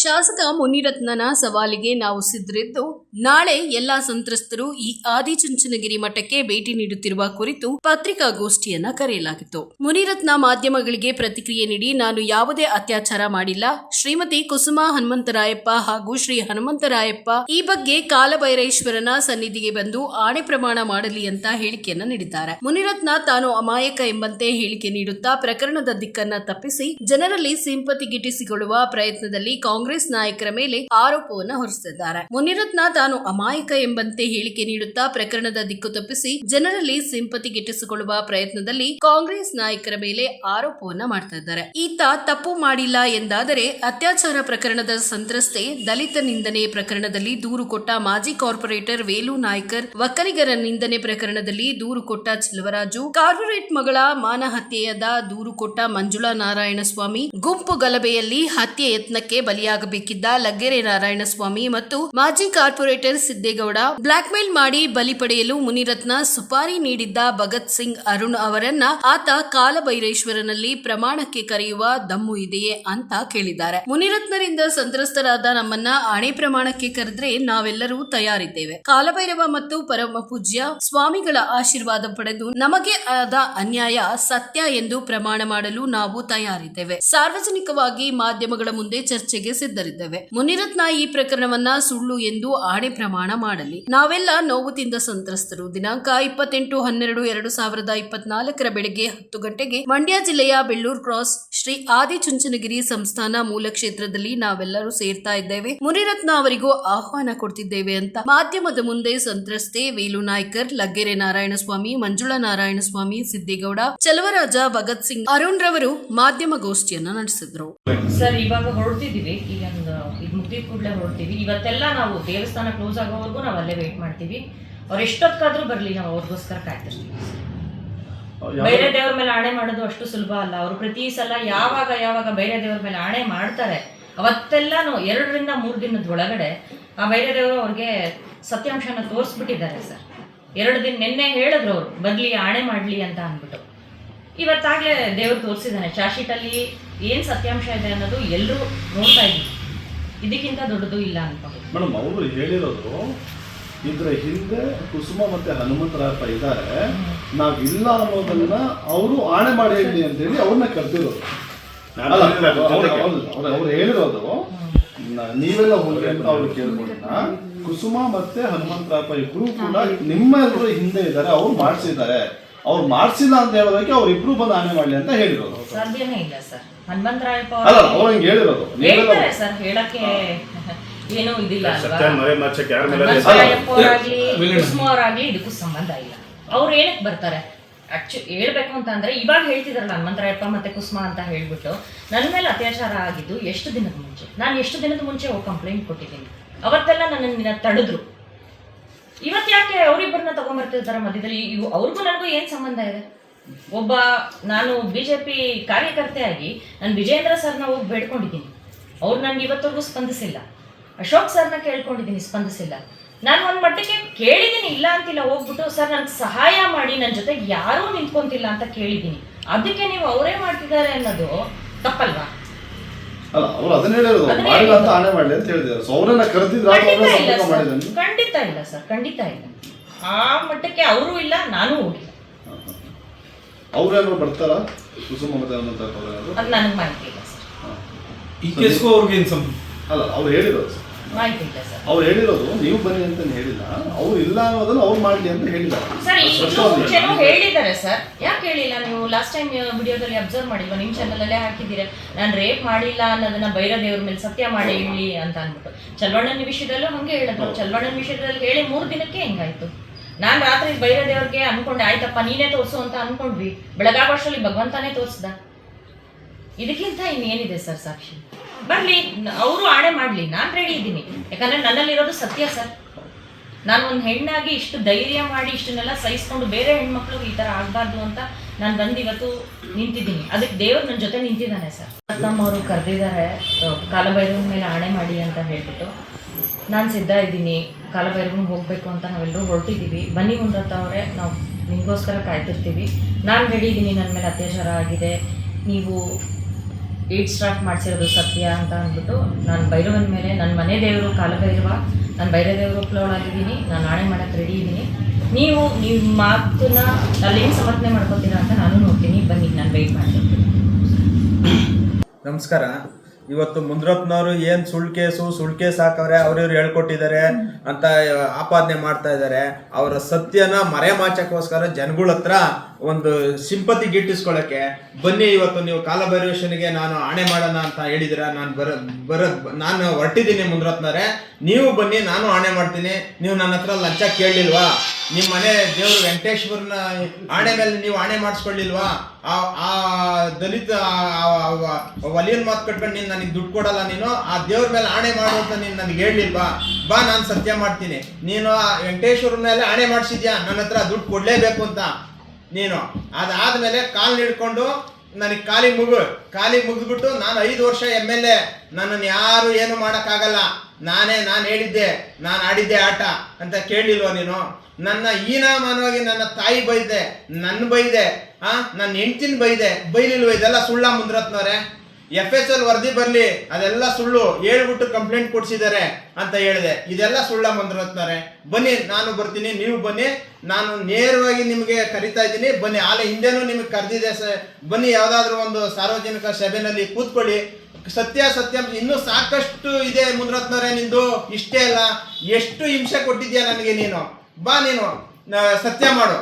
ಶಾಸಕ ಮುನಿರತ್ನನ ಸವಾಲಿಗೆ ನಾವು ಸಿದ್ಧರಿದ್ದು, ನಾಳೆ ಎಲ್ಲಾ ಸಂತ್ರಸ್ತರು ಈ ಆದಿಚುಂಚನಗಿರಿ ಮಠಕ್ಕೆ ಭೇಟಿ ನೀಡುತ್ತಿರುವ ಕುರಿತು ಪತ್ರಿಕಾಗೋಷ್ಠಿಯನ್ನ ಕರೆಯಲಾಗಿತ್ತು. ಮುನಿರತ್ನ ಮಾಧ್ಯಮಗಳಿಗೆ ಪ್ರತಿಕ್ರಿಯೆ ನೀಡಿ ನಾನು ಯಾವುದೇ ಅತ್ಯಾಚಾರ ಮಾಡಿಲ್ಲ. ಶ್ರೀಮತಿ ಕುಸುಮಾ ಹನುಮಂತರಾಯಪ್ಪ ಹಾಗೂ ಶ್ರೀ ಹನುಮಂತರಾಯಪ್ಪ ಈ ಬಗ್ಗೆ ಕಾಲಭೈರೇಶ್ವರನ ಸನ್ನಿಧಿಗೆ ಬಂದು ಆಣೆ ಪ್ರಮಾಣ ಮಾಡಲಿ ಅಂತ ಹೇಳಿಕೆಯನ್ನ ನೀಡಿದ್ದಾರೆ. ಮುನಿರತ್ನ ತಾನು ಅಮಾಯಕ ಎಂಬಂತೆ ಹೇಳಿಕೆ ನೀಡುತ್ತಾ ಪ್ರಕರಣದ ದಿಕ್ಕನ್ನ ತಪ್ಪಿಸಿ ಜನರಲ್ಲಿ ಸಿಂಪತಿ ಗಿಟ್ಟಿಸಿಕೊಳ್ಳುವ ಪ್ರಯತ್ನದಲ್ಲಿ ಕಾಂಗ್ರೆಸ್ ನಾಯಕರ ಮೇಲೆ ಆರೋಪವನ್ನು ಹೊರಿಸಿದ್ದಾರೆ. ಮುನಿರತ್ನ ತಾನು ಅಮಾಯಕ ಎಂಬಂತೆ ಹೇಳಿಕೆ ನೀಡುತ್ತಾ ಪ್ರಕರಣದ ದಿಕ್ಕು ತಪ್ಪಿಸಿ ಜನರಲ್ಲಿ ಸಿಂಪತಿ ಗಿಟ್ಟಿಸಿಕೊಳ್ಳುವ ಪ್ರಯತ್ನದಲ್ಲಿ ಕಾಂಗ್ರೆಸ್ ನಾಯಕರ ಮೇಲೆ ಆರೋಪವನ್ನ ಮಾಡ್ತಾ ಇದ್ದಾರೆ. ಈತ ತಪ್ಪು ಮಾಡಿಲ್ಲ ಎಂದಾದರೆ ಅತ್ಯಾಚಾರ ಪ್ರಕರಣದ ಸಂತ್ರಸ್ತೆ ದಲಿತ ನಿಂದನೆ ಪ್ರಕರಣದಲ್ಲಿ ದೂರು ಕೊಟ್ಟ ಮಾಜಿ ಕಾರ್ಪೊರೇಟರ್ ವೇಲು ನಾಯ್ಕರ್, ಒಕ್ಕಲಿಗರ ನಿಂದನೆ ಪ್ರಕರಣದಲ್ಲಿ ದೂರು ಕೊಟ್ಟ ಚೆಲುವರಾಜು, ಕಾರ್ಪೊರೇಟ್ ಮಗಳ ಮಾನಹತ್ಯೆಯಾದ ದೂರು ಕೊಟ್ಟ ಮಂಜುಳಾ ನಾರಾಯಣಸ್ವಾಮಿ, ಗುಂಪು ಗಲಭೆಯಲ್ಲಿ ಹತ್ಯೆ ಯತ್ನಕ್ಕೆ ಬಲಿಯಾಗಬೇಕಿದ್ದ ಲಗ್ಗೆರೆ ನಾರಾಯಣಸ್ವಾಮಿ ಮತ್ತು ಮಾಜಿ ಕಾರ್ಪೊರೇಟರ್ ಸಿದ್ದೇಗೌಡ ಬ್ಲಾಕ್ ಮೇಲ್ ಮಾಡಿ ಬಲಿ ಪಡೆಯಲು ಮುನಿರತ್ನ ಸುಪಾರಿ ನೀಡಿದ್ದ ಭಗತ್ ಸಿಂಗ್ ಅರುಣ್ ಅವರನ್ನ ಆತ ಕಾಲಭೈರೇಶ್ವರನಲ್ಲಿ ಪ್ರಮಾಣಕ್ಕೆ ಕರೆಯುವ ದಮ್ಮು ಇದೆಯೇ ಅಂತ ಕೇಳಿದ್ದಾರೆ. ಮುನಿರತ್ನರಿಂದ ಸಂತ್ರಸ್ತರಾದ ನಮ್ಮನ್ನ ಆಣೆ ಪ್ರಮಾಣಕ್ಕೆ ಕರೆದ್ರೆ ನಾವೆಲ್ಲರೂ ತಯಾರಿದ್ದೇವೆ. ಕಾಲಭೈರವ ಮತ್ತು ಪರಮ ಪೂಜ್ಯ ಸ್ವಾಮಿಗಳ ಆಶೀರ್ವಾದ ಪಡೆದು ನಮಗೆ ಆದ ಅನ್ಯಾಯ ಸತ್ಯ ಎಂದು ಪ್ರಮಾಣ ಮಾಡಲು ನಾವು ತಯಾರಿದ್ದೇವೆ. ಸಾರ್ವಜನಿಕವಾಗಿ ಮಾಧ್ಯಮಗಳ ಮುಂದೆ ಚರ್ಚೆಗೆ ಸಿದ್ಧರಿದ್ದೇವೆ. ಮುನಿರತ್ನ ಈ ಪ್ರಕರಣವನ್ನ ಸುಳ್ಳು ಎಂದು ಆಣೆ ಪ್ರಮಾಣ ಮಾಡಲಿ. ನಾವೆಲ್ಲ ನೋವು ತಿಂದ ಸಂತ್ರಸ್ತರು. ದಿನಾಂಕ ಇಪ್ಪತ್ತೆಂಟು ಹನ್ನೆರಡು ಎರಡು ಸಾವಿರದ ಇಪ್ಪತ್ನಾಲ್ಕರ ಬೆಳಗ್ಗೆ ಹತ್ತು ಗಂಟೆಗೆ ಮಂಡ್ಯ ಜಿಲ್ಲೆಯ ಬೆಳ್ಳೂರ್ ಕ್ರಾಸ್ ಶ್ರೀ ಆದಿಚುಂಚನಗಿರಿ ಸಂಸ್ಥಾನ ಮೂಲ ಕ್ಷೇತ್ರದಲ್ಲಿ ನಾವೆಲ್ಲರೂ ಸೇರ್ತಾ ಇದ್ದೇವೆ. ಮುನಿರತ್ನ ಅವರಿಗೂ ಆಹ್ವಾನ ಕೊಡ್ತಿದ್ದೇವೆ ಅಂತ ಮಾಧ್ಯಮದ ಮುಂದೆ ಸಂತ್ರಸ್ತೆ ವೇಲು ನಾಯ್ಕರ್, ಲಗ್ಗೆರೆ ನಾರಾಯಣಸ್ವಾಮಿ, ಮಂಜುಳಾ ನಾರಾಯಣಸ್ವಾಮಿ, ಸಿದ್ದೇಗೌಡ, ಚಲವರಾಜ ಭಗತ್ ಸಿಂಗ್ ಅರುಣ್ ರವರು ಮಾಧ್ಯಮ ಗೋಷ್ಠಿಯನ್ನ ನಡೆಸಿದ್ರು. ಸರ್, ಇವಾಗ ಹೊರಡ್ತಿದ್ದೀವಿ. ಒಂದು ಇದು ಮುಗಿದ ಕೂಡಲೇ ಹೊರಡ್ತೀವಿ. ಇವತ್ತೆಲ್ಲ ನಾವು ದೇವಸ್ಥಾನ ಕ್ಲೋಸ್ ಆಗೋವರೆಗೂ ನಾವು ಅಲ್ಲೇ ವೆಯ್ಟ್ ಮಾಡ್ತೀವಿ. ಅವ್ರು ಎಷ್ಟೊತ್ತಾದ್ರೂ ಬರಲಿ ನಾವು ಅವ್ರಿಗೋಸ್ಕರ ಕಾಯ್ತಿರ್ತೀವಿ. ಬೇರೆ ದೇವ್ರ ಮೇಲೆ ಆಣೆ ಮಾಡೋದು ಅಷ್ಟು ಸುಲಭ ಅಲ್ಲ. ಅವರು ಪ್ರತಿ ಸಲ ಯಾವಾಗ ಯಾವಾಗ ಬೇರೆ ದೇವ್ರ ಮೇಲೆ ಆಣೆ ಮಾಡ್ತಾರೆ ಅವತ್ತೆಲ್ಲಾನು ಎರಡರಿಂದ ಮೂರು ದಿನದ ಒಳಗಡೆ ಆ ಬೈರೆ ದೇವರು ಅವ್ರಿಗೆ ಸತ್ಯಾಂಶನ ತೋರಿಸ್ಬಿಟ್ಟಿದ್ದಾರೆ ಸರ್. ಎರಡು ದಿನ ನಿನ್ನೆ ಹೇಳಿದ್ರು ಅವರು ಬದಲಿ ಆಣೆ ಮಾಡಲಿ ಅಂತ ಅಂದ್ಬಿಟ್ಟು. ಇವತ್ತಾಗಲೇ ದೇವ್ರು ತೋರಿಸಿದ್ದಾನೆ ಚಾರ್ಶೀಟಲ್ಲಿ ಏನು ಸತ್ಯಾಂಶ ಇದೆ ಅನ್ನೋದು ಎಲ್ಲರೂ ನೋಡ್ತಾ ಇದ್ದೀವಿ ಇದಕ್ಕಿಂತ ದೊಡ್ಡದು ಇಲ್ಲ ಅನ್ಕೊಂಡು ಮೇಡಮ್ ಅವರು ಹೇಳಿರೋದು ಇದ್ರ ಹಿಂದೆ ಕುಸುಮ ಮತ್ತೆ ಹನುಮಂತರಾಯಪ್ಪ ಇದ್ದಾರೆ ನಾವಿಲ್ಲ ಅನ್ನೋದನ್ನ ಅವರು ಆಣೆ ಮಾಡಿ ಹೇಳಿ ಅಂತೇಳಿ ಅವ್ರನ್ನ ಕರ್ತಿರೋದು ಅಲ್ಲ, ಅವ್ರು- ಹೇಳಿರೋದು ನ- ನೀವೆಲ್ಲ ಹೋಗಿ ಅಂತ ಅವ್ರು ಕೇಳ್ಕೊಂಡ ಕುಸುಮ ಮತ್ತೆ ಹನುಮಂತರಾಯಪ್ಪ ಇಬ್ರು ಕೂಡ ನಿಮ್ಮ ಹಿಂದೆ ಇದ್ದಾರೆ ಅವ್ರು ಮಾಡಿಸಿದ್ದಾರೆ. ಅವ್ರು ಮಾಡಿಸಿಲ್ಲ ಅಂತ ಹೇಳೋದಕ್ಕೆ ಅವ್ರು ಇಬ್ರು ಬಂದು ಆನೆ ಮಾಡಲಿ ಅಂತ ಹೇಳಿರೋದು. ಸಾಧ್ಯನೇ ಇಲ್ಲ ಸರ್. ಹನುಮಂತರಾಯಪ್ಪ ಅಲ್ಲ ಅವ್ರು ಅವ್ರು ಹಂಗೆ ಹೇಳಿರೋದು. ನೀವೆಲ್ಲ ಹೇಳ್ತಾರೆ ಸರ್ ಹೇಳಕ್ಕೆ ಏನೂ ಇದಿಲ್ಲ ಅಲ್ವಾ? ಸತ್ಯ ಮರೆ ಮಚ್ಚಕ್ಕೆ ಯಾರ ಮೇಲೆ ಹನುಮಂತರಾಯಪ್ಪ ಅವರಾಗ್ಲಿ ಕುಸುಮ ಅವರಾಗ್ಲಿ ಇದಕ್ಕೂ ಸಂಬಂಧ ಇಲ್ಲ. ಅವ್ರು ಏನಕ್ಕೆ ಬರ್ತಾರೆ? ಆಕ್ಚು ಹೇಳ್ಬೇಕು ಅಂತ ಅಂದ್ರೆ ಇವಾಗ ಹೇಳ್ತಿದಾರಲ್ಲ ಹನುಮಂತರಾಯಪ್ಪ ಮತ್ತೆ ಕುಸುಮ ಅಂತ ಹೇಳ್ಬಿಟ್ಟು ನನ್ನ ಮೇಲೆ ಅತ್ಯಾಚಾರ ಆಗಿದ್ದು ಎಷ್ಟು ದಿನದ ಮುಂಚೆ? ನಾನು ಎಷ್ಟು ದಿನದ ಮುಂಚೆ ಹೋಗಿ ಕಂಪ್ಲೇಂಟ್ ಕೊಟ್ಟಿದ್ದೀನಿ. ಅವತ್ತೆಲ್ಲ ನನ್ನ ತಡೆದ್ರು. ಇವತ್ತು ಯಾಕೆ ಅವರಿಬ್ಬರನ್ನ ತಗೊಂಡ್ಬರ್ತಿರ್ತಾರೆ ಮಧ್ಯದಲ್ಲಿ? ಇವು ಅವ್ರಿಗೂ ನನಗೂ ಏನು ಸಂಬಂಧ ಇದೆ? ಒಬ್ಬ ನಾನು ಬಿ ಜೆ ಪಿ ಕಾರ್ಯಕರ್ತೆಯಾಗಿ ನಾನು ವಿಜೇಂದ್ರ ಸರ್ನ ಹೋಗಿ ಬೇಡ್ಕೊಂಡಿದ್ದೀನಿ. ಅವ್ರು ನನಗೆ ಇವತ್ತವರೆಗೂ ಸ್ಪಂದಿಸಿಲ್ಲ. ಅಶೋಕ್ ಸರ್ನ ಕೇಳ್ಕೊಂಡಿದ್ದೀನಿ, ಸ್ಪಂದಿಸಿಲ್ಲ. ನಾನು ಒಂದು ಮಟ್ಟಕ್ಕೆ ಕೇಳಿದ್ದೀನಿ, ಇಲ್ಲ ಅಂತಿಲ್ಲ, ಹೋಗ್ಬಿಟ್ಟು ಸರ್ ನನಗೆ ಸಹಾಯ ಮಾಡಿ ನನ್ನ ಜೊತೆ ಯಾರೂ ನಿಂತ್ಕೊಂತಿಲ್ಲ ಅಂತ ಕೇಳಿದ್ದೀನಿ. ಅದಕ್ಕೆ ನೀವು ಅವರೇ ಮಾಡ್ತಿದ್ದಾರೆ ಅನ್ನೋದು ತಪ್ಪಲ್ವಾ? ಅಲ್ಲ ಅವ್ರು ಅದನ್ನ ಹೇಳಿರೋದು ಮಾಡಿಲ್ಲ ಅಂತ. ಆಣೆ ಮಾಡ್ಲಿ ಅಂತ ಹೇಳಿದ್ರು. ಸೊ ಅವರನ್ನ ಕರೆದಿದ್ರು ಖಂಡಿತ ಇಲ್ಲ ಸರ್. ಖಂಡಿತ ಇಲ್ಲ ಸರ್. ಖಂಡಿತ ಇಲ್ಲ. ಆ ಮಟ್ಟಕ್ಕೆ ಅವರು ಇಲ್ಲ ನಾನು ಹೋಗಿಲ್ಲ. ಅವ್ರೇನಾದ್ರು ಬರ್ತಾರ? ಕುಸುಮ ಮತ್ತೆ ಅನ್ನೋ? ಅದು ನನಗೆ ಮಾಹಿತಿ ಇಲ್ಲ ಸರ್. ಈ ಕೇಸ್ಗೂ ಅವ್ರಿಗೆ ಅಲ್ಲ ಅವ್ರು ಹೇಳಿರೋದು ಮಾಹಿತಿ ಇಲ್ಲ ಸರ್. ಅವ್ರು ಹೇಳಿರೋದು ನೀವು ಬನ್ನಿ ಅಂತ ಹೇಳಿಲ್ಲ. ಅವ್ರು ಇಲ್ಲ ಅನ್ನೋದನ್ನ ಅವ್ರು ಮಾಡಲಿ ಅಂತ ಹೇಳಿದ್ದಾರೆ ಸರ್ ಹೇಳಿದ್ದಾರೆ. ಸರ್. ಯಾಕೆ ಹೇಳಿಲ್ಲ ನೀವು? ಲಾಸ್ಟ್ ಟೈಮ್ ವಿಡಿಯೋದಲ್ಲಿ ಅಬ್ಸರ್ವ್ ಮಾಡಿಲ್ವಾ? ನಿಮ್ಮ ಚಾನಲಲ್ಲೇ ಹಾಕಿದ್ದೀರಾ? ನಾನು ರೇಪ್ ಮಾಡಿಲ್ಲ ಅನ್ನೋದನ್ನ ಬೈರ ದೇವ್ರ ಮೇಲೆ ಸತ್ಯ ಮಾಡಿ ಇಲ್ಲಿ ಅಂತ ಅಂದ್ಬಿಟ್ಟು. ಚಲ್ವಣ್ಣನ ವಿಷಯದಲ್ಲೂ ಹಂಗೆ ಹೇಳಿದ್ರು. ಚಲ್ವಣ್ಣನ ವಿಷಯದಲ್ಲಿ ಹೇಳಿ ಮೂರು ದಿನಕ್ಕೆ ಹೆಂಗಾಯ್ತು? ನಾನು ರಾತ್ರಿ ಬೈರ ದೇವ್ರಿಗೆ ಅನ್ಕೊಂಡೆ ಆಯ್ತಪ್ಪ ನೀನೇ ತೋರಿಸು ಅಂತ ಅನ್ಕೊಂಡ್ವಿ. ಬೆಳಗಾಗೋಷ್ಟರಲ್ಲಿ ಭಗವಂತನೇ ತೋರಿಸ್ದ. ಇದಕ್ಕಿಂತ ಇನ್ನೇನಿದೆ ಸರ್ ಸಾಕ್ಷಿ? ಬರ್ಲಿ, ಅವರು ಆಣೆ ಮಾಡ್ಲಿ, ನಾನು ರೆಡಿ ಇದ್ದೀನಿ. ಯಾಕಂದ್ರೆ ನನ್ನಲ್ಲಿರೋದು ಸತ್ಯ ಸರ್. ನಾನು ಒಂದು ಹೆಣ್ಣಾಗಿ ಇಷ್ಟು ಧೈರ್ಯ ಮಾಡಿ ಇಷ್ಟನ್ನೆಲ್ಲ ಸಹಿಸ್ಕೊಂಡು ಬೇರೆ ಹೆಣ್ಮಕ್ಳು ಈ ಥರ ಆಗಬಾರ್ದು ಅಂತ ನಾನು ಬಂದು ಇವತ್ತು ನಿಂತಿದ್ದೀನಿ. ಅದಕ್ಕೆ ದೇವರು ನನ್ನ ಜೊತೆ ನಿಂತಿದ್ದಾನೆ ಸರ್. ರತ್ನಮ್ಮ ಅವರು ಕರೆದಿದ್ದಾರೆ ಕಾಲಭೈರವನ ಮೇಲೆ ಆಣೆ ಮಾಡಿ ಅಂತ ಹೇಳ್ಬಿಟ್ಟು ನಾನು ಸಿದ್ಧ ಇದ್ದೀನಿ. ಕಾಲಭೈರವನ ಹೋಗಬೇಕು ಅಂತ ನಾವೆಲ್ಲರೂ ಹೊರಟಿದ್ದೀವಿ. ಬನ್ನಿ ಮುಂದತ್ತ ಅವರೇ, ನಾವು ನಿಮಗೋಸ್ಕರ ಕಾಯ್ತಿರ್ತೀವಿ. ನಾನು ಹೇಳಿದ್ದೀನಿ ನನ್ನ ಮೇಲೆ ಅತ್ಯಾಚಾರ ಆಗಿದೆ. ನೀವು ಏಟ್ ಸ್ಟಾರ್ಟ್ ಮಾಡಿಸಿರೋದು ಸತ್ಯ ಅಂತ ಅಂದ್ಬಿಟ್ಟು ನಾನು ಭೈರವನ ಮೇಲೆ ನನ್ನ ಮನೆ ದೇವರು ಕಾಲಭೈರವ, ನಾನು ಭೈರವ ದೇವರು ಒಪ್ಲವಳಾಗಿದ್ದೀನಿ ನಾನು ನಾಳೆ ಮಾಡೋಕ್ಕೆ ರೆಡಿ ಇದ್ದೀನಿ. ನೀವು ನಿಮ್ಮ ಮಾತನ್ನ ಅಲ್ಲೇನು ಸಮರ್ಥನೆ ಮಾಡ್ಕೊತೀರಾ ಅಂತ ನಾನು ನೋಡ್ತೀನಿ. ಬನ್ನಿ, ನಾನು ವೆಯ್ಟ್ ಮಾಡ್ತೀನಿ. ನಮಸ್ಕಾರ. ಇವತ್ತು ಮುಂದ್ರತ್ನವರು ಏನ್ ಸುಳ್ಳು ಕೇಸು, ಸುಳ್ಳು ಕೇಸ್ ಹಾಕವ್ರೆ, ಅವ್ರಿವ್ರು ಹೇಳ್ಕೊಟ್ಟಿದ್ದಾರೆ ಅಂತ ಆಪಾದನೆ ಮಾಡ್ತಾ ಇದ್ದಾರೆ. ಅವರ ಸತ್ಯನ ಮರೆಮಾಚಕ್ಕೋಸ್ಕರ ಜನಗಳ ಹತ್ರ ಒಂದು ಸಿಂಪತಿ ಗಿಟ್ಟಿಸ್ಕೊಳಕ್ಕೆ, ಬನ್ನಿ ಇವತ್ತು ನೀವು ಕಾಲಭೈರವೇಶನಿಗೆ ನಾನು ಆಣೆ ಮಾಡೋಣ ಅಂತ ಹೇಳಿದಿರ, ನಾನು ಬರ ಬರ, ನಾನು ಹೊರಟಿದ್ದೀನಿ ಮುಂದ್ರತ್ನರೆ ನೀವು ಬನ್ನಿ, ನಾನು ಆಣೆ ಮಾಡ್ತೀನಿ, ನೀವು ನನ್ನ ಹತ್ರ ಲಂಚ ಕೇಳಲಿಲ್ವಾ? ನಿಮ್ಮ ಮನೆ ದೇವರು ವೆಂಕಟೇಶ್ವರನ ಆಣೆ ಮೇಲೆ ನೀವು ಆಣೆ ಮಾಡಿಸ್ಕೊಳ್ಳಿಲ್ವಾ? ಆ ಆ ದಲಿತ ಒಲಿಯನ್ ಮಾತು ಕಟ್ಕೊಂಡು ನೀನು ನನಗೆ ದುಡ್ಡು ಕೊಡಲ್ಲ ನೀನು, ಆ ದೇವ್ರ ಮೇಲೆ ಆಣೆ ಮಾಡು ಅಂತ ನೀನು ನನಗೆ ಹೇಳಲಿಲ್ವಾ? ಬಾ, ನಾನು ಸತ್ಯ ಮಾಡ್ತೀನಿ. ನೀನು ಆ ವೆಂಕಟೇಶ್ವರ ಮೇಲೆ ಆಣೆ ಮಾಡಿಸಿದ್ಯಾ? ನನ್ನ ಹತ್ರ ದುಡ್ಡು ಕೊಡಲೇಬೇಕು ಅಂತ. ನೀನು. ಅದಾದ ಮೇಲೆ ಕಾಲು ಹಿಡ್ಕೊಂಡು ನನಗೆ ಖಾಲಿ ಮುಗು. ಖಾಲಿ ಮುಗಿದ್ಬಿಟ್ಟು ನಾನು ಐದು ವರ್ಷ ಎಂ ಎಲ್ ಎ ನನ್ನನ್ನು ಯಾರು ಏನು ಮಾಡೋಕ್ಕಾಗಲ್ಲ. ನಾನೇ ನಾನು ಹೇಳಿದ್ದೆ. ನಾನು ಆಡಿದ್ದೆ ಆಟ ಅಂತ ಕೇಳಿಲ್ವ ನೀನು? ನನ್ನ ಈನಾಮಾನವಾಗಿ ನನ್ನ ತಾಯಿ ಬೈದೆ ನನ್ನ ಬೈದೆ, ಆ ನನ್ನ ಹೆಂಡ್ತಿನ ಬೈದೆ. ಬೈಲಿಲ್ವ ಇದೆಲ್ಲ ಸುಳ್ಳ ಮುಂದ್ರತ್ನವ್ರೆ? ಎಫ್ ಎಸ್ ಎಲ್ ವರದಿ ಬರಲಿ, ಅದೆಲ್ಲ ಸುಳ್ಳು, ಹೇಳ್ಬಿಟ್ಟು ಕಂಪ್ಲೇಂಟ್ ಕೊಡ್ಸಿದ್ದಾರೆ ಅಂತ ಹೇಳಿದೆ. ಇದೆಲ್ಲ ಸುಳ್ಳ ಮುಂದ್ರತ್ನವ್ರೆ ಬನ್ನಿ, ನಾನು ಬರ್ತೀನಿ, ನೀವು ಬನ್ನಿ, ನಾನು ನೇರವಾಗಿ ನಿಮಗೆ ಕರಿತಾ ಇದ್ದೀನಿ. ಬನ್ನಿ, ಆಲೆ ಹಿಂದೆನೂ ನಿಮಗೆ ಕರೆದಿದೆ ಸ ಬನ್ನಿ, ಯಾವುದಾದ್ರೂ ಒಂದು ಸಾರ್ವಜನಿಕ ಸಭೆಯಲ್ಲಿ ಕೂತ್ಕೊಳ್ಳಿ. ಸತ್ಯ ಸತ್ಯಾಂಶ ಇನ್ನೂ ಸಾಕಷ್ಟು ಇದೆ ಮುಂದ್ರತ್ನವ್ರೆ ನಿಂದು. ಇಷ್ಟೇ ಅಲ್ಲ, ಎಷ್ಟು ಹಿಂಸೆ ಕೊಟ್ಟಿದ್ಯಾ ನನಗೆ ನೀನು? ಬಾ ನೀನು ಸತ್ಯ ಮಾಡು.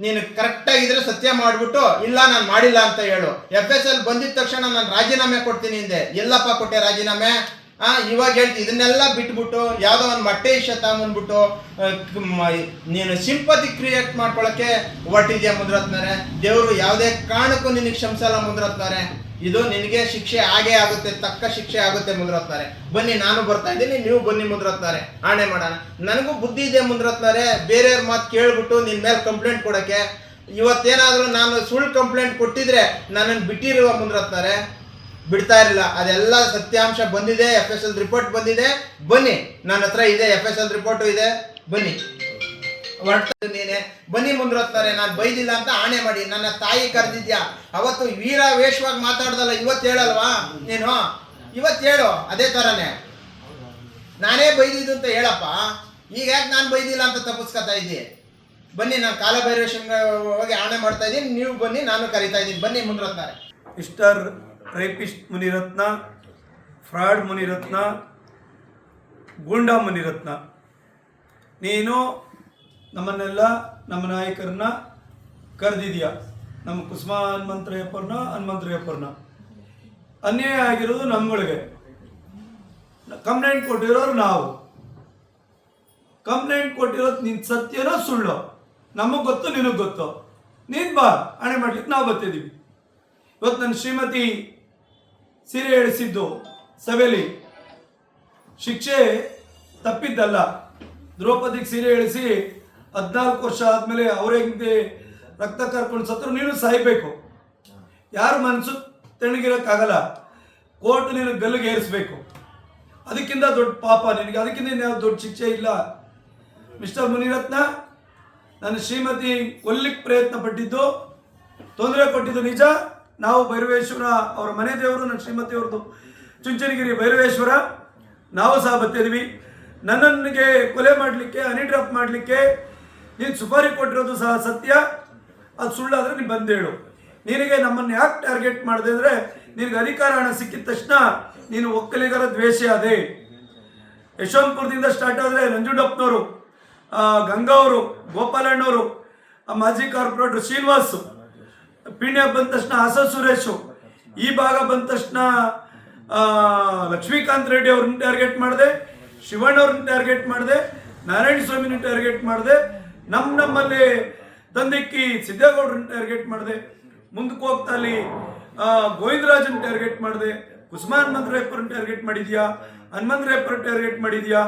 ನೀನು ಕರೆಕ್ಟ್ ಆಗಿದ್ರೆ ಸತ್ಯ ಮಾಡಿಬಿಟ್ಟು, ಇಲ್ಲ, ನಾನು ಮಾಡಿಲ್ಲ ಅಂತ ಹೇಳು. ಎಫ್ ಎಸ್ ಎಲ್ ಬಂದಿದ ತಕ್ಷಣ ನಾನು ರಾಜೀನಾಮೆ ಕೊಡ್ತೀನಿ ಹಿಂದೆ ಎಲ್ಲಪ್ಪ ಕೊಟ್ಟೆ ರಾಜೀನಾಮೆ? ಆ, ಇವಾಗ ಹೇಳ್ತೀನಿ ಇದನ್ನೆಲ್ಲ ಬಿಟ್ಬಿಟ್ಟು, ಯಾವುದೋ ಒಂದು ಮಟ್ಟೆ ಇಷ್ಟ ತಗೊಂಡ್ಬಿಟ್ಟು ನೀನು ಸಿಂಪತಿ ಕ್ರಿಯೇಟ್ ಮಾಡ್ಕೊಳಕ್ಕೆ ಹೊರಟಿದ್ಯಾ ಮುದ್ರತ್ನಾರೆ ದೇವರು ಯಾವುದೇ ಕಾರಣಕ್ಕೂ ನಿನಗೆ ಕ್ಷಮಿಸಲ್ಲ ಮುಂದ್ರತ್ನರೆ ಇದು ನಿನಗೆ ಶಿಕ್ಷೆ ಆಗೇ ಆಗುತ್ತೆ, ತಕ್ಕ ಶಿಕ್ಷೆ ಆಗುತ್ತೆ ಮುಂದ್ರತ್ನಾರೆ. ಬನ್ನಿ, ನಾನು ಬರ್ತಾ ಇದ್ದೀನಿ, ನೀವು ಬನ್ನಿ ಮುಂದ್ರತ್ನಾರೆ. ಆಣೆ ಮಾಡೋಣ. ನನಗೂ ಬುದ್ಧಿ ಇದೆ ಮುಂದ್ರತ್ನಾರೆ, ಬೇರೆಯವ್ರ ಮಾತು ಕೇಳ್ಬಿಟ್ಟು ನಿನ್ ಮೇಲೆ ಕಂಪ್ಲೇಂಟ್ ಕೊಡಕ್ಕೆ. ಇವತ್ತೇನಾದರೂ ನಾನು ಸುಳ್ಳು ಕಂಪ್ಲೇಂಟ್ ಕೊಟ್ಟಿದ್ರೆ ನನ್ನನ್ನು ಬಿಟ್ಟಿರುವ ಮುಂದ್ರತ್ನಾರೆ. ಬಿಡ್ತಾ ಇರಲಿಲ್ಲ. ಅದೆಲ್ಲ ಸತ್ಯಾಂಶ ಬಂದಿದೆ ಎಫ್ ಎಸ್ ಎಲ್ ರಿಪೋರ್ಟ್ ಬಂದಿದೆ. ಬನ್ನಿ, ನನ್ನ ಹತ್ರ ಇದೆ ಎಫ್ ಎಸ್ ಎಲ್ ರಿಪೋರ್ಟು ಇದೆ. ಬನ್ನಿ. ಹೊರಟದ್ದು ನೀನೆ. ಬನ್ನಿ ಮುಂದ್ರೋತಾರೆ ನಾನು ಬೈದಿಲ್ಲ ಅಂತ ಆಣೆ ಮಾಡಿ. ನನ್ನ ತಾಯಿ ಕರೆದಿದ್ಯಾ? ಅವತ್ತು ವೀರ ವೇಷವಾಗಿ ಮಾತಾಡ್ದಲ್ಲ, ಇವತ್ತು ಹೇಳಲ್ವಾ? ನೀನು? ಇವತ್ತು ಹೇಳು, ಅದೇ ಥರನೇ ನಾನೇ ಬೈದಿದ್ದು ಅಂತ ಹೇಳಪ್ಪ. ಈಗ ಯಾಕೆ ನಾನು ಬೈದಿಲ್ಲ ಅಂತ ತಪ್ಪಿಸ್ಕೊತಾ ಇದ್ದೀನಿ ಬನ್ನಿ, ನಾನು ಕಾಲಭೈರವೇಶನ್ಗೆ ಹೋಗಿ ಆಣೆ ಮಾಡ್ತಾ ಇದ್ದೀನಿ. ನೀವು ಬನ್ನಿ, ನಾನು ಕರಿತಾ ಇದ್ದೀನಿ. ಬನ್ನಿ ಮುನಿರತ್ನಾರೆ mister rapist Munirathna, fraud Munirathna, goonda Munirathna. ನೀನು ನಮ್ಮನ್ನೆಲ್ಲ ನಮ್ಮ ನಾಯಕರನ್ನ ಕರೆದಿದ್ಯಾ ನಮ್ಮ ಕುಸುಮ ಹನುಮಂತರಯ್ಯಪ್ಪರನ್ನ ಹನುಮಂತರಯ್ಯಪ್ಪರನ್ನ ಅನ್ಯಾಯ ಆಗಿರೋದು ನಮ್ಮಗಳಿಗೆ ಕಂಪ್ಲೇಂಟ್ ಕೊಟ್ಟಿರೋರು ನಾವು. ಕಂಪ್ಲೇಂಟ್ ಕೊಟ್ಟಿರೋದು ನಿನ್ ಸತ್ಯನೋ ಸುಳ್ಳು? ನಮಗೆ ಗೊತ್ತು, ನಿನಗೆ ಗೊತ್ತು? ನೀನು ಬಾ, ಹಣೆ ಮಾಡ್ಲಿಕ್ಕೆ ನಾವು ಬರ್ತಿದ್ದೀವಿ ಇವತ್ತು ನನ್ನ ಶ್ರೀಮತಿ ಸೀರೆ ಇಳಿಸಿದ್ದು ಸಭೆಯಲ್ಲಿ. ಶಿಕ್ಷೆ ತಪ್ಪಿದ್ದಲ್ಲ. ದ್ರೌಪದಿಗೆ ಸೀರೆ ಇಳಿಸಿ ಹದಿನಾಲ್ಕು ವರ್ಷ ಆದಮೇಲೆ ಅವರಿಗೆ ರಕ್ತ ಕರ್ಕೊಂಡು ಸತ್ರು ನೀನು ಸಾಯ್ಬೇಕು. ಯಾರು ಮನಸ್ಸು ತೆಣಗಿರೋಕ್ಕಾಗಲ್ಲ. ಕೋರ್ಟ್ ನೀನು ಗಲ್ಲಿಗೆ ಏರಿಸ್ಬೇಕು. ಅದಕ್ಕಿಂತ ದೊಡ್ಡ ಪಾಪ ನಿನಗೆ, ಅದಕ್ಕಿಂತ ಇನ್ಯಾವ ದೊಡ್ಡ ಶಿಕ್ಷೆ ಇಲ್ಲ. ಮಿಸ್ಟರ್ ಮುನಿರತ್ನ ನನ್ನ ಶ್ರೀಮತಿ ಕೊಲ್ಲಿಕ್ಕೆ ಪ್ರಯತ್ನ ಪಟ್ಟಿದ್ದು, ತೊಂದರೆ ಕೊಟ್ಟಿದ್ದು ನಿಜ. ನಾವು ಭೈರವೇಶ್ವರ ಅವರ ಮನೆ ದೇವರು ನನ್ನ ಶ್ರೀಮತಿ ಅವ್ರದ್ದು ಚುಂಚನಗಿರಿ ಭೈರವೇಶ್ವರ. ನಾವು ಸಹ ಬರ್ತಿದ್ವಿ ನನ್ನನ್ನಿಗೆ ಕೊಲೆ ಮಾಡಲಿಕ್ಕೆ, ಹನಿ ಡ್ರಾಪ್ ಮಾಡಲಿಕ್ಕೆ ನೀನು ಸುಪಾರಿ ಕೊಟ್ಟಿರೋದು ಸಹ ಸತ್ಯ. ಅದು ಸುಳ್ಳಾದರೆ ನೀನು ಬಂದೇಳು. ನಿನಗೆ ನಮ್ಮನ್ನು ಯಾಕೆ ಟಾರ್ಗೆಟ್ ಮಾಡಿದೆ ಅಂದರೆ, ನಿನಗೆ ಅಧಿಕಾರ ಹಣ ಸಿಕ್ಕಿದ ತಕ್ಷಣ ನೀನು ಒಕ್ಕಲಿಗರ ದ್ವೇಷ ಅದೇ ಯಶವಂತಪುರದಿಂದ ಸ್ಟಾರ್ಟ್ ಆದರೆ ಆ, ಗಂಗಾ ಅವರು ಗೋಪಾಲಣ್ಣವರು ಮಾಜಿ ಕಾರ್ಪೊರೇಟರ್ ಶ್ರೀನಿವಾಸ್, ಪೀಣ್ಯ ಬಂದ ತಕ್ಷಣ ಆಸ ಸುರೇಶು, ಈ ಭಾಗ ಬಂದ ತಕ್ಷಣ ಲಕ್ಷ್ಮೀಕಾಂತ್ ರೆಡ್ಡಿ ಅವ್ರನ್ನ ಟಾರ್ಗೆಟ್ ಮಾಡಿದೆ, ಶಿವಣ್ಣವ್ರನ್ನ ಟಾರ್ಗೆಟ್ ಮಾಡಿದೆ, ನಾರಾಯಣ ಸ್ವಾಮಿನ ಟಾರ್ಗೆಟ್ ಮಾಡಿದೆ ನಮ್ಮ ನಮ್ಮಲ್ಲಿ ತಂದಿಕ್ಕಿ ಸಿದ್ದೇಗೌಡ್ರನ್ನ ಟಾರ್ಗೆಟ್ ಮಾಡಿದೆ. ಮುಂದಕ್ಕೆ ಹೋಗ್ತಾ ಅಲ್ಲಿ ಗೋವಿಂದರಾಜನ್ ಟಾರ್ಗೆಟ್ ಮಾಡಿದೆ. ಉಸ್ಮಾನ್ ಹನುಮಂತರಾಯಪ್ಪರನ್ನ ಟಾರ್ಗೆಟ್ ಮಾಡಿದ್ಯಾ? ಹನುಮಂತರಾಯಪ್ಪರ ಟಾರ್ಗೆಟ್ ಮಾಡಿದ್ಯಾ?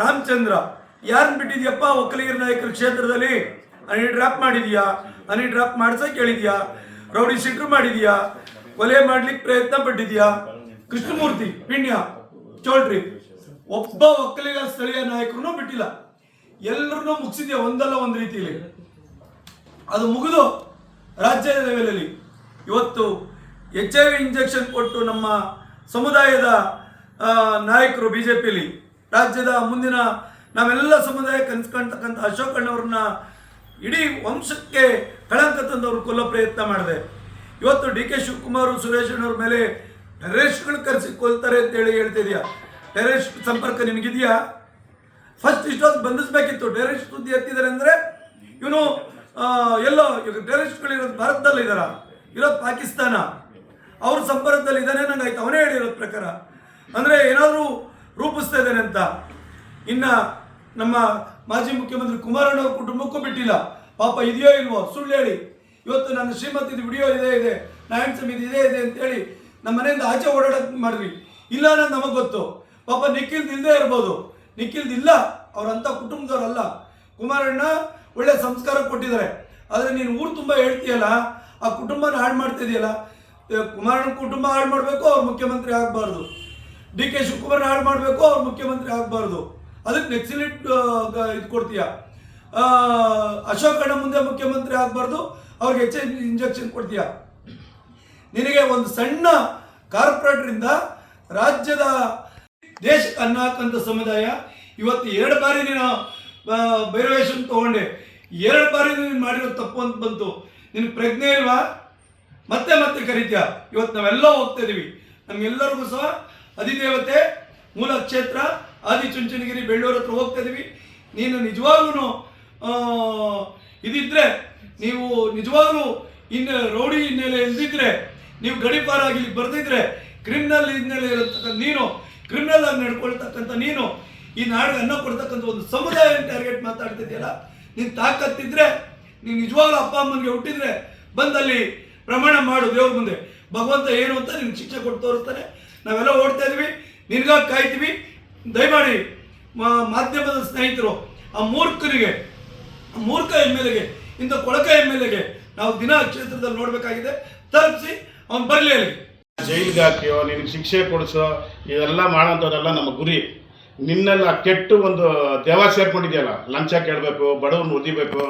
ರಾಮಚಂದ್ರ ಯಾರನ್ನ ಬಿಟ್ಟಿದ್ಯಪ್ಪ? ಒಕ್ಕಲಿಗರ ನಾಯಕರ ಕ್ಷೇತ್ರದಲ್ಲಿ? ಅನಿ ಡ್ರಾಪ್ ಮಾಡಿದ್ಯಾ? ಅನಿ ಡ್ರಾಪ್ ಮಾಡ್ಸಕ್ಕೆ ಹೇಳಿದ್ಯಾ ರೌಡಿ ಶೀಟ್ರು ಮಾಡಿದ್ಯಾ? ಕೊಲೆ ಮಾಡ್ಲಿಕ್ಕೆ ಪ್ರಯತ್ನ ಪಟ್ಟಿದ್ಯಾ? ಕೃಷ್ಣಮೂರ್ತಿ ಪಿಣ್ಯ ಚೋಳ್ರಿ ಒಬ್ಬ ಒಕ್ಕಲಿಗ ಸ್ಥಳೀಯ ನಾಯಕರನ್ನು ಬಿಟ್ಟಿಲ್ಲ. ಎಲ್ಲರನ್ನೂ ಮುಗಿಸಿದ್ಯಾ ಒಂದಲ್ಲ ಒಂದು ರೀತಿಯಲ್ಲಿ? ಅದು ಮುಗಿದು ರಾಜ್ಯದ ಲೆವೆಲಲ್ಲಿ ಇವತ್ತು ಎಚ್ ಐ ವಿ ಇಂಜೆಕ್ಷನ್ ಕೊಟ್ಟು ನಮ್ಮ ಸಮುದಾಯದ ನಾಯಕರು ಬಿ ಜೆ ಪಿಲಿ ರಾಜ್ಯದ ಮುಂದಿನ ನಾವೆಲ್ಲ ಸಮುದಾಯ ಕನ್ಸ್ಕೊಂಡ್ತಕ್ಕಂಥ ಅಶೋಕ್ ಅಣ್ಣವ್ರನ್ನ ಇಡೀ ವಂಶಕ್ಕೆ ಕಳಂಕ ತಂದವರು ಕೊಲ್ಲೋ ಪ್ರಯತ್ನ ಮಾಡಿದೆ. ಇವತ್ತು ಡಿ ಕೆ ಶಿವಕುಮಾರ್, ಸುರೇಶ್ ಅಣ್ಣವ್ರ ಮೇಲೆ ಟೆರರಿಸ್ಟ್ಗಳು ಕರೆಸಿ ಕೊಲ್ತಾರೆ ಅಂತೇಳಿ ಹೇಳ್ತಿದ್ಯಾ? ಟೆರರಿಸ್ಟ್ ಸಂಪರ್ಕ ನಿನಗಿದೆಯಾ? ಫಸ್ಟ್ ಇಷ್ಟೊತ್ತು ಬಂಧಿಸಬೇಕಿತ್ತು. ಟೆರರಿಸ್ಟ್ ಸುದ್ದಿ ಎತ್ತಿದ್ದಾರೆ ಅಂದರೆ, ಇವನು ಎಲ್ಲೋ ಈಗ ಟೆರರಿಸ್ಟ್ಗಳು ಇರೋದು ಭಾರತದಲ್ಲಿ ಇದಾರ ಇರೋದು ಪಾಕಿಸ್ತಾನ. ಅವ್ರ ಸಂಪರ್ಕದಲ್ಲಿ ಇದ್ದಾನೆ ನಂಗೆ ಆಯ್ತು ಅವನೇ ಹೇಳಿರೋದು ಪ್ರಕಾರ. ಅಂದರೆ ಏನಾದರೂ ರೂಪಿಸ್ತಾ ಇದ್ದಾನೆ ಅಂತ. ಇನ್ನು ನಮ್ಮ ಮಾಜಿ ಮುಖ್ಯಮಂತ್ರಿ ಕುಮಾರಣ್ಣ ಕುಟುಂಬಕ್ಕೂ ಬಿಟ್ಟಿಲ್ಲ. ಪಾಪ ಇದೆಯೋ ಇಲ್ವೋ? ಸುಳ್ಳು ಹೇಳಿ. ಇವತ್ತು ನನ್ನ ಶ್ರೀಮತಿದು ವಿಡಿಯೋ ಇದೆ ಇದೆ. ನಾಯಣ್ ಸಮಿತಿ ಇದೆ ಇದೆ ಅಂತೇಳಿ ನಮ್ಮ ಮನೆಯಿಂದ ಆಚೆ ಓಡಾಡೋದು ಮಾಡ್ರಿ. ಇಲ್ಲ ಅನ್ನೋದು ನಮಗೆ ಗೊತ್ತು. ಪಾಪ ನಿಖಿಲ್ ಇಲ್ಲದೆ ಇರ್ಬೋದು. ನಿಖಿಲ್ದು ಅವರಂಥ ಕುಟುಂಬದವರಲ್ಲ. ಕುಮಾರಣ್ಣ ಒಳ್ಳೆ ಸಂಸ್ಕಾರ ಕೊಟ್ಟಿದ್ದಾರೆ. ಆದರೆ ನೀನು ಊರು ತುಂಬ ಹೇಳ್ತೀಯಲ್ಲ, ಆ ಕುಟುಂಬನ ಹಾಳು ಮಾಡ್ತಿದೆಯಲ್ಲ ಕುಮಾರಣ್ಣ ಕುಟುಂಬ ಹಾಳು ಮಾಡಬೇಕು, ಅವ್ರು ಮುಖ್ಯಮಂತ್ರಿ ಆಗಬಾರ್ದು. ಡಿ ಕೆ ಶಿವಕುಮಾರ್ ಹಾಳು ಮಾಡಬೇಕು, ಅವ್ರು ಮುಖ್ಯಮಂತ್ರಿ ಆಗಬಾರ್ದು. ಅದಕ್ಕೆ ನೆಕ್ಸಿಲಿಟ್ ಇದು ಕೊಡ್ತೀಯ? ಅಶೋಕ್ ಅಣ್ಣ ಮುಂದೆ ಮುಖ್ಯಮಂತ್ರಿ ಆಗಬಾರ್ದು, ಅವ್ರಿಗೆ ಎಚ್ ಇಂಜೆಕ್ಷನ್ ಕೊಡ್ತೀಯ? ನಿನಗೆ ಒಂದು ಸಣ್ಣ ಕಾರ್ಪೊರೇಟ್ರಿಂದ ರಾಜ್ಯದ ದೇಶಕ್ಕೆ ಅನ್ನ ಸಮುದಾಯ ಇವತ್ತು ಎರಡು ಬಾರಿ ನೀನು ಭೈರವೇಶನ್ ತಗೊಂಡೆ. ಎರಡು ಬಾರಿ ನೀನು ಮಾಡಿರೋ ತಪ್ಪು ಅಂತ ಬಂತು. ನಿನ್ನ ಪ್ರಜ್ಞೆ ಇಲ್ವಾ? ಮತ್ತೆ ಮತ್ತೆ ಕರಿತೀಯ. ಇವತ್ತು ನಾವೆಲ್ಲ ಹೋಗ್ತಾ ಇದೀವಿ. ನಮ್ಗೆಲ್ಲರಿಗೂ ಸಹ ಅಧಿದೇವತೆ, ಮೂಲ ಕ್ಷೇತ್ರ ಆದಿಚುಂಚನಗಿರಿ ಬೆಳ್ಳೂರ ಹತ್ರ ಹೋಗ್ತಾ ಇದೀವಿ. ನೀನು ನಿಜವಾಗ್ಲೂ ಇದಿದ್ರೆ, ನೀವು ನಿಜವಾಗ್ಲೂ ಇನ್ನು ರೌಡಿ ಹಿನ್ನೆಲೆ ಇಲ್ದಿದ್ರೆ ನೀವು ಗಡಿಪಾರಾಗಿ ಬರ್ದಿದ್ರೆ, ಕ್ರಿಮಿನಲ್ ಹಿನ್ನೆಲೆ ಇರತಕ್ಕಂಥ ನೀನು ಕ್ರಿಮಿನಲ್ ಆಗಿ ನಡ್ಕೊಳ್ತಕ್ಕಂಥ ನೀನು ಈ ನಾಡಿಗೆ ಅನ್ನ ಕೊಡ್ತಕ್ಕಂಥ ಒಂದು ಸಮುದಾಯ ಟಾರ್ಗೆಟ್ ಮಾತಾಡ್ತಿದ್ಯಲ್ಲ ನೀನು ತಾಕತ್ತಿದ್ರೆ, ನೀನು ನಿಜವಾಗ್ಲೂ ಅಪ್ಪ ಅಮ್ಮನಿಗೆ ಹುಟ್ಟಿದ್ರೆ ಬಂದಲ್ಲಿ ಪ್ರಮಾಣ ಮಾಡು ದೇವ್ರ ಮುಂದೆ. ಭಗವಂತ ಏನು ಅಂತ ನಿನ್ಗೆ ಶಿಕ್ಷೆ ಕೊಟ್ಟು ತೋರಿಸ್ತಾರೆ ನಾವೆಲ್ಲ ಓಡ್ತಾ ಇದ್ವಿ, ನಿನ್ಗಾಗಿ ಕಾಯ್ತೀವಿ. ದಯಮಾಡಿ ಮಾಧ್ಯಮದ ಸ್ನೇಹಿತರು, ಆ ಮೂರ್ಖನಿಗೆ, ಆ ಮೂರ್ಖ ಎಂ ಎಲ್ ಎಗೆ, ಇಂಥ ಕೊಳಕ ಎಂ ಎಲ್ ಎಗೆ ನಾವು ದಿನ ಕ್ಷೇತ್ರದಲ್ಲಿ ನೋಡಬೇಕಾಗಿದೆ. ತಲುಪಿಸಿ, ಅವ್ನು ಬರಲಿ ಜೈಲಿಗೆ ಹಾಕಿಯೋ, ನಿನಗೆ ಶಿಕ್ಷೆ ಕೊಡಿಸೋ, ಇದೆಲ್ಲ ಮಾಡೋಂಥದ್ದೆಲ್ಲ ನಮ್ಮ ಗುರಿ. ನಿನ್ನೆಲ್ಲ ಕೆಟ್ಟು ಒಂದು ದೇವ ಸೇರ್ಕೊಂಡಿದೆಯಲ್ಲ, ಲಂಚ ಕೇಳಬೇಕು ಬಡವ್ರನ್ನ ಒದಿಬೇಕು,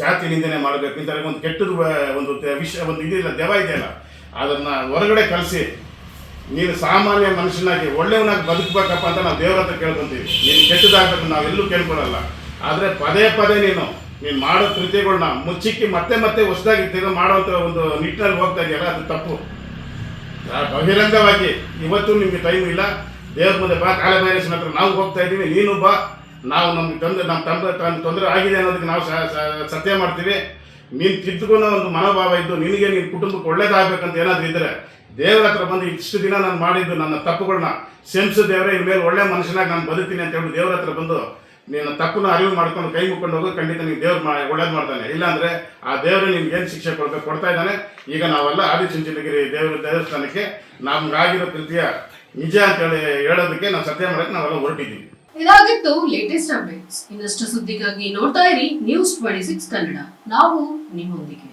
ಜಾತಿ ನಿಂದನೆ ಮಾಡಬೇಕು ಇಂಥ ಒಂದು ಕೆಟ್ಟದ ಒಂದು ವಿಷಯ ಒಂದು ಇದಿಲ್ಲ ದೇವ ಇದೆಯಲ್ಲ, ಅದನ್ನು ಹೊರಗಡೆ ಕಲಿಸಿ ನೀನು ಸಾಮಾನ್ಯ ಮನುಷ್ಯನಾಗಿ ಒಳ್ಳೆಯವನಾಗಿ ಬದುಕಬೇಕಪ್ಪ ಅಂತ ನಾವು ದೇವರ ಹತ್ರ ಕೇಳ್ಕೊಂತೀವಿ. ನೀನು ಕೆಟ್ಟದಾಗಬೇಕು ಎಲ್ಲೂ ಕೇಳ್ಕೊಳಲ್ಲ. ಆದರೆ ಪದೇ ಪದೇ ನೀನು ನೀನು ಮಾಡೋ ಕೃತಿಗಳನ್ನ ಮುಚ್ಚಿಕ್ಕಿ ಮತ್ತೆ ಮತ್ತೆ ಹೊಸದಾಗಿ ತೆಗೆದು ಮಾಡೋಂಥ ಒಂದು ನಿಟ್ಟಿನಲ್ಲಿ ಹೋಗ್ತಾ ಇದೆಯಲ್ಲ, ಅದು ತಪ್ಪು. ಬಹಿರಂಗವಾಗಿ ಇವತ್ತು ನಿಮಗೆ ಟೈಮ್ ಇಲ್ಲ. ದೇವ್ರ ಮುಂದೆ ಬಾ ಕಾಲ ಭೈರಸನ ಹತ್ರ ನಾವು ಹೋಗ್ತಾ ಇದ್ದೀವಿ, ನೀನು ಬಾ. ನಾವು ನಮ್ಗೆ ತೊಂದರೆ ನಮ್ಮ ತಂದೆ ತಂದು ತೊಂದರೆ ಆಗಿದೆ ಅನ್ನೋದಕ್ಕೆ ನಾವು ಸತ್ಯ ಮಾಡ್ತೀವಿ. ನೀನು ತಿದ್ದುಕೊಂಡು ಒಂದು ಮನೋಭಾವ ಇದ್ದು ನಿನಗೆ ನಿನ್ನ ಕುಟುಂಬಕ್ಕೆ ಒಳ್ಳೇದಾಗಬೇಕಂತ ಏನಾದರೂ ಇದ್ದರೆ ದೇವರ ಹತ್ರ ಬಂದು ಇಷ್ಟು ದಿನ ನಾನು ಮಾಡಿದ್ದು ನನ್ನ ತಪ್ಪುಗಳನ್ನ ಸೆನ್ಸು ದೇವರೇ, ಇನ್ಮೇಲೆ ಒಳ್ಳೆ ಮನುಷ್ಯನಾಗಿ ನಾನು ಬದುಕ್ತೀನಿ ಅಂತ ಹೇಳಿ ದೇವರ ಹತ್ರ ಬಂದು ನೀನು ತಪ್ಪನ್ನು ಅರಿವು ಮಾಡ್ಕೊಂಡು ಕೈ ಮುಕ್ಕೊಂಡು ಹೋಗೋ ಖಂಡಿತ ನೀವು ದೇವ್ರು ಮಾ ಒಳ್ಳೇದು ಮಾಡ್ತಾನೆ. ಇಲ್ಲಾಂದ್ರೆ ಆ ದೇವರು ನಿಮ್ಗೆ ಏನು ಶಿಕ್ಷೆ ಕೊಡ್ಬೇಕು ಕೊಡ್ತಾ ಇದ್ದಾನೆ? ಈಗ ನಾವೆಲ್ಲ ಆದಿಚುಂಚನಗಿರಿ ದೇವರ ದೇವಸ್ಥಾನಕ್ಕೆ ನಮ್ಗಾಗಿರೋ ಕೃತಿಯ ನಿಜ ಅಂತೇಳಿ ಹೇಳೋದಕ್ಕೆ ನಾವು ಸತ್ಯ ಮಾಡಕ್ಕೆ ನಾವೆಲ್ಲ ಹೊರಟಿದ್ದೀವಿ ಇದಾಗಿತ್ತು ಲೇಟೆಸ್ಟ್ ಅಪ್ಡೇಟ್ಸ್ ಇನ್ನಷ್ಟು ಸುದ್ದಿಗಾಗಿ ನೋಡ್ತಾ ಇರಿ ನ್ಯೂಸ್ ಟ್ವೆಂಟಿ ಸಿಕ್ಸ್ ಕನ್ನಡ. ನಾವು ನಿಮ್ಮೊಂದಿಗೆ.